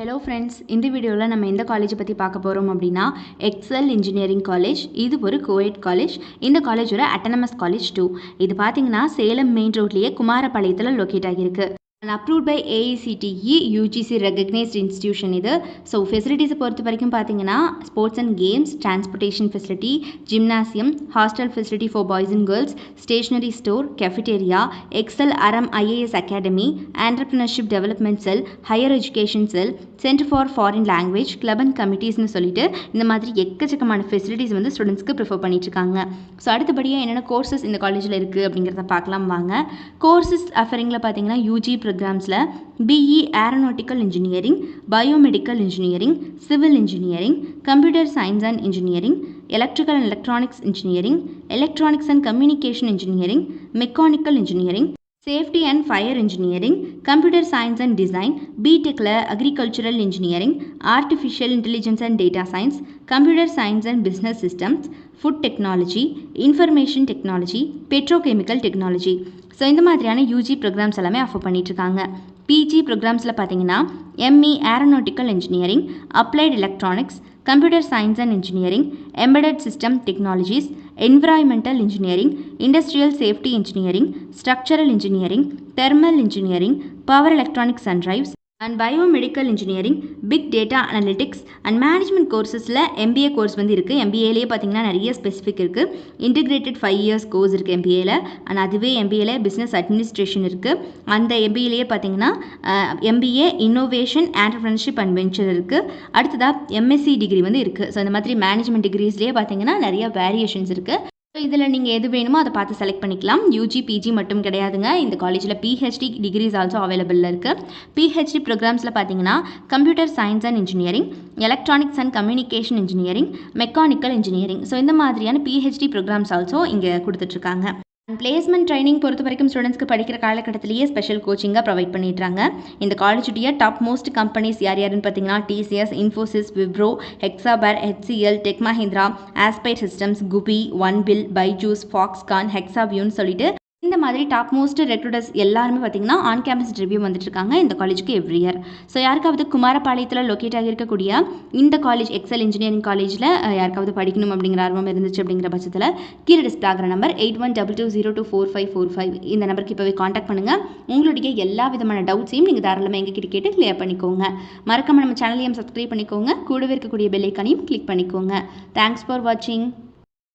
hello friends இந்த வீடியோவில் நம்ம எந்த காலேஜ் பற்றி பார்க்க போகிறோம் அப்படின்னா எக்ஸல் இன்ஜினியரிங் காலேஜ் இது ஒரு கோஎட் காலேஜ் இந்த காலேஜோட அட்டனமஸ் காலேஜ் டூ இது பார்த்திங்கன்னா சேலம் மெயின் ரோட்லேயே குமாரபாளையத்தில் லொக்கேட் ஆகியிருக்கு and approved by AICTE UGC recognised institution இது ஸோ ஃபெசிலிட்டிஸை பொறுத்த வரைக்கும் பார்த்தீங்கன்னா sports and games transportation facility gymnasium hostel facility for boys and girls stationery store cafeteria excel அரம் IAS academy entrepreneurship development cell higher education cell centre for foreign language club and கமிட்டிஸ்னு சொல்லிட்டு இந்த மாதிரி எக்கச்சக்கமான facilities வந்து ஸ்டூடெண்ட்ஸ்க்கு prefer பண்ணிட்டுருக்காங்க so அடுத்தபடியாக என்னென்ன courses இந்த காலேஜில் இருக்குது அப்படிங்கிறத பார்க்கலாம் வாங்க கோர்சஸ் அஃபரிங்கில் பார்த்தீங்கன்னா UG Programs la BE Aeronautical Engineering, Biomedical Engineering, Civil Engineering, Computer Science and Engineering, Electrical and Electronics Engineering, Electronics and Communication Engineering, Mechanical Engineering, safety and fire engineering computer science and design பிடெக்கில் agricultural engineering artificial intelligence and data science computer science and business systems food technology information technology petrochemical technology so இந்த மாதிரியான UG programs எல்லாமே offer பண்ணிகிட்ருக்காங்க PG ப்ரோக்ராம்ஸில் பார்த்தீங்கன்னா ME aeronautical engineering applied electronics computer science and engineering embedded system technologies environmental engineering industrial safety engineering structural engineering thermal engineering power electronics and drives and biomedical engineering big data analytics and management கோர்ஸஸில் MBA course வந்து இருக்குது எம்பிஏலேயே பார்த்தீங்கன்னா நிறைய specific இருக்குது integrated five years course இருக்குது எம்பிஏல and அதுவே எம்பிஏல business administration இருக்குது அந்த எம்பிஏலேயே பார்த்தீங்கன்னா MBA innovation entrepreneurship and venture இருக்குது அடுத்ததாக எம்எஸ்சி டிகிரி வந்து இருக்குது ஸோ இந்த மாதிரி மேனேஜ்மெண்ட் டிகிரிஸ்லேயே பார்த்தீங்கன்னா நிறைய வேரியேஷன்ஸ் இருக்குது ஸோ இதில் நீங்கள் எது வேணுமோ அதை பார்த்து செலக்ட் பண்ணிக்கலாம் யூஜி பிஜி மட்டும் கிடையாதுங்க இந்த காலேஜில் பிஹெச்டி டிகிரிஸ் ஆல்சோ அவைலபிளில் இருக்குது பிஹெச்டி ப்ரோக்ராம்ஸில் பார்த்தீங்கன்னா computer science and engineering electronics and communication engineering mechanical engineering so இந்த மாதிரியான பிஹெச்டி ப்ரோக்ராம்ஸ் ஆல்சோ இங்கே கொடுத்துட்ருக்காங்க பிளேஸ்மெண்ட் ட்ரைனிங் பொறுத்த வரைக்கும் ஸ்டூடெண்ட்ஸ்க்கு படிக்கிற காலகட்டத்திலேயே ஸ்பெஷல் கோச்சிங்காக ப்ரொவைட் பண்ணிடுறாங்க இந்த காலேஜுடைய டாப் மோஸ்ட் கம்பெனிஸ் யார் யாருன்னு பார்த்தீங்கன்னா TCS Infosys Wipro Hexaware HCL tech Mahindra Aspire systems குபி one bill Byju's Foxconn ஹெக்ஸாவியூன்னு சொல்லிட்டு இந்த மாதிரி டாப் மோஸ்ட் ரெக்ரூட்டர்ஸ் எல்லாருமே பார்த்தீங்கன்னா ஆன் கேம்பஸ் ரிவ்யூ வந்துட்டு இருக்காங்க இந்த காலேஜுக்கு எவ்ரி இயர் ஸோ யாருக்காவது குமாரபாளையத்தில் லொக்கேட் ஆகியிருக்கக்கூடிய இந்த காலேஜ் எக்ஸல் இன்ஜினியரிங் காலேஜில் யாருக்காவது படிக்கணும் அப்படிங்கிற ஆர்வம் இருந்துச்சு அப்படிங்கிற பட்சத்தில் கீழே டிஸ்பிளே ஆகிற number eight one double two zero two four five four five இந்த நம்பருக்கு இப்போவே காண்டாக்ட் பண்ணுங்கள் உங்களுடைய எல்லா விதமான டவுட்ஸையும் நீங்கள் தாராளமாக கிட்ட கேட்டு கிளியர் பண்ணிக்கோங்க மறக்காமல் நம்ம சேனலையும் சப்ஸ்கிரைப் பண்ணிக்கோங்க கூடவே இருக்கக்கூடிய பெல்லைக்கானையும் கிளிக் பண்ணிக்கோங்க தேங்க்ஸ் ஃபார் வாட்சிங்